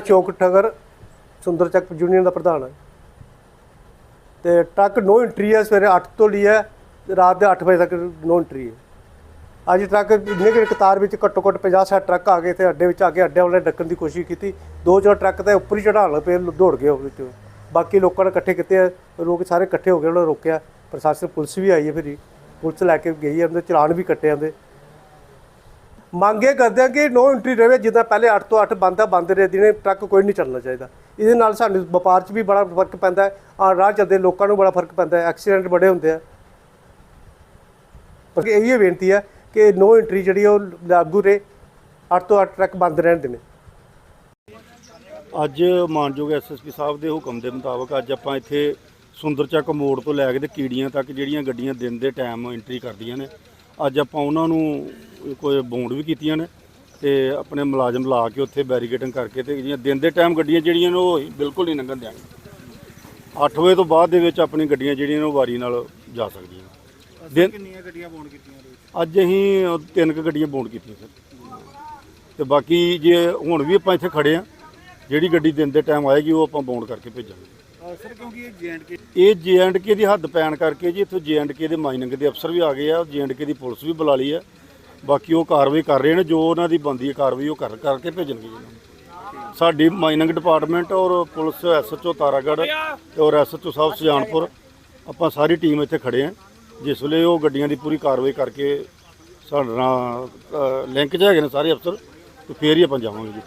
ਚੌਕ ਠਗਰ, ਸੁੰਦਰ ਚੱਕ ਯੂਨੀਅਨ ਦਾ ਪ੍ਰਧਾਨ ਹੈ। ਤੇ ਟਰੱਕ ਨੋ ਐਂਟਰੀ ਹੈ, ਸਵੇਰੇ 8 ਤੋਂ ਲਈ ਹੈ ਰਾਤ ਦੇ 8 ਵਜੇ ਤੱਕ ਨੋ ਐਂਟਰੀ ਹੈ। ਅੱਜ ਟਰੱਕ ਇੰਨੇ ਕਿ ਕਤਾਰ ਵਿੱਚ ਘੱਟੋ ਘੱਟ 50 60 ਟਰੱਕ ਆ ਗਏ ਤੇ ਅੱਡੇ ਵਿੱਚ ਆ ਕੇ ਅੱਡੇ ਵਾਲੇ ਡੱਕਣ ਦੀ ਕੋਸ਼ਿਸ਼ ਕੀਤੀ। ਦੋ ਚਾਰ ਟਰੱਕ ਤੇ ਉੱਪਰ ਹੀ ਚੜਾਉਣ ਲੱਗ ਪਏ ਦੌੜ ਗਏ ਉਹ ਵਿੱਚ। ਬਾਕੀ ਲੋਕਾਂ ਨੇ ਇਕੱਠੇ ਕੀਤੇ ਲੋਕ ਸਾਰੇ ਇਕੱਠੇ ਹੋ ਗਏ, ਉਹਨਾਂ ਨੇ ਰੋਕਿਆ। ਪ੍ਰਸ਼ਾਸਨ ਪੁਲਿਸ ਵੀ ਆਈ ਹੈ ਫਿਰ ਪੁਲਿਸ ਲੈ ਕੇ ਗਈ ਹੈ ਉਹਦੇ ਚਲਾਨ ਵੀ ਕੱਟੇ ਜਾਂਦੇ ਮੰਗ ਇਹ ਕਰਦੇ ਆ ਕਿ ਨੋ ਐਂਟਰੀ ਰਹੇ, ਜਿੱਦਾਂ ਪਹਿਲੇ 8 ਤੋਂ 8 ਬੰਦ ਬੰਦ ਰਹੇ ਦਿਨੇ ਟਰੱਕ ਕੋਈ ਨਹੀਂ ਚੱਲਣਾ ਚਾਹੀਦਾ। ਇਹਦੇ ਨਾਲ ਸਾਨੂੰ ਵਪਾਰ 'ਚ ਵੀ ਬੜਾ ਫ਼ਰਕ ਪੈਂਦਾ ਹੈ ਆ ਰਾਹ ਚੱਲਦੇ ਲੋਕਾਂ ਨੂੰ ਬੜਾ ਫ਼ਰਕ ਪੈਂਦਾ ਹੈ, ਐਕਸੀਡੈਂਟ ਬੜੇ ਹੁੰਦੇ ਆ। ਪਰ ਇਹ ਬੇਨਤੀ ਹੈ ਕਿ ਨੋ ਐਂਟਰੀ ਜਿਹੜੀ ਉਹ ਲਾਗੂ ਰਹੇ 8 ਤੋਂ 8 ਟਰੱਕ ਬੰਦ ਰਹਿਣ ਦੇਣੇ। ਅੱਜ ਮਾਨਯੋਗ ਐਸਐਸਪੀ ਸਾਹਿਬ ਦੇ ਹੁਕਮ ਦੇ ਮੁਤਾਬਕ ਅੱਜ ਆਪਾਂ ਇੱਥੇ ਸੁੰਦਰਚੱਕ ਮੋੜ ਤੋਂ ਲੈ ਕੇ ਤੇ ਕੀੜੀਆਂ ਤੱਕ ਜਿਹੜੀਆਂ ਗੱਡੀਆਂ ਦਿਨ ਦੇ ਟਾਈਮ ਐਂਟਰੀ ਕਰਦੀਆਂ ਨੇ ਅੱਜ ਆਪਾਂ ਉਹਨਾਂ ਨੂੰ ਕੋਈ ਬੌਂਡ ਵੀ ਕੀਤੀਆਂ ਨੇ ਤੇ ਆਪਣੇ ਮੁਲਾਜ਼ਮ ਲਾ ਕੇ ਉੱਥੇ ਬੈਰੀਕੇਡਿੰਗ ਕਰਕੇ ਤੇ ਜਿਹੜੀਆਂ ਦਿਨ ਦੇ ਟਾਈਮ ਗੱਡੀਆਂ ਜਿਹੜੀਆਂ ਨੇ ਉਹ ਬਿਲਕੁਲ ਨਹੀਂ ਲੰਘਣ ਦਿਆਂਗੇ 8 ਵਜੇ ਤੋਂ ਬਾਅਦ ਦੇ ਵਿੱਚ ਆਪਣੀ ਗੱਡੀਆਂ ਜਿਹੜੀਆਂ ਨੇ ਉਹ ਵਾਰੀ ਨਾਲ ਜਾ ਸਕਦੀਆਂ। ਦਿਨ ਕਿੰਨੀਆਂ ਗੱਡੀਆਂ ਬੌਂਡ ਕੀਤੀਆਂ ਅੱਜ ਅਸੀਂ ਤਿੰਨ ਕੁ ਗੱਡੀਆਂ ਬੌਂਡ ਕੀਤੀਆਂ ਸਰ। ਤੇ ਬਾਕੀ ਜੇ ਹੁਣ ਵੀ ਆਪਾਂ ਇੱਥੇ ਖੜੇ ਆ ਜਿਹੜੀ ਗੱਡੀ ਦਿਨ ਦੇ ਟਾਈਮ ਆਏਗੀ ਉਹ ਆਪਾਂ ਬੌਂਡ ਕਰਕੇ ਭੇਜਾਂਗੇ। ਸਰ, ਕਿਉਂਕਿ ਇਹ ਜੈਂਡ ਇਹ ਜੇਐਂਡਕੇ ਦੀ ਹੱਦ ਪੈਣ ਕਰਕੇ ਜੀ, ਇੱਥੋਂ ਜੇਐਂਡਕੇ ਦੇ ਮਾਈਨਿੰਗ ਦੇ ਅਫਸਰ ਵੀ ਆ ਗਏ ਆ ਜੇਐਂਡਕੇ ਦੀ ਪੁਲਿਸ ਵੀ ਬੁਲਾ ਲਈ ਹੈ ਬਾਕੀ ਉਹ ਕਾਰਵਾਈ ਕਰ ਰਹੇ ਨੇ, ਜੋ ਉਹਨਾਂ ਦੀ ਬੰਦੀ ਹੈ ਕਾਰਵਾਈ ਉਹ ਕਰ, ਕਰਕੇ ਭੇਜਣਗੇ ਜੀ ਸਾਡੀ ਮਾਈਨਿੰਗ ਡਿਪਾਰਟਮੈਂਟ ਔਰ ਪੁਲਿਸ ਐਸਐਚਓ ਤਾਰਾਗੜ੍ਹ ਤੇ ਔਰ ਐਸਐਚਓ ਸਾਹਿਬ ਸੁਜਾਨਪੁਰ, ਆਪਾਂ ਸਾਰੀ ਟੀਮ ਇੱਥੇ ਖੜੇ ਆ ਜਿਸ ਵੇਲੇ ਉਹ ਗੱਡੀਆਂ ਦੀ ਪੂਰੀ ਕਾਰਵਾਈ ਕਰਕੇ ਸਾਡੇ ਨਾਲ ਲਿੰਕ 'ਚ ਹੈਗੇ ਨੇ ਸਾਰੇ ਅਫਸਰ, ਤੇ ਫੇਰ ਹੀ ਆਪਾਂ ਜਾਵਾਂਗੇ ਜੀ।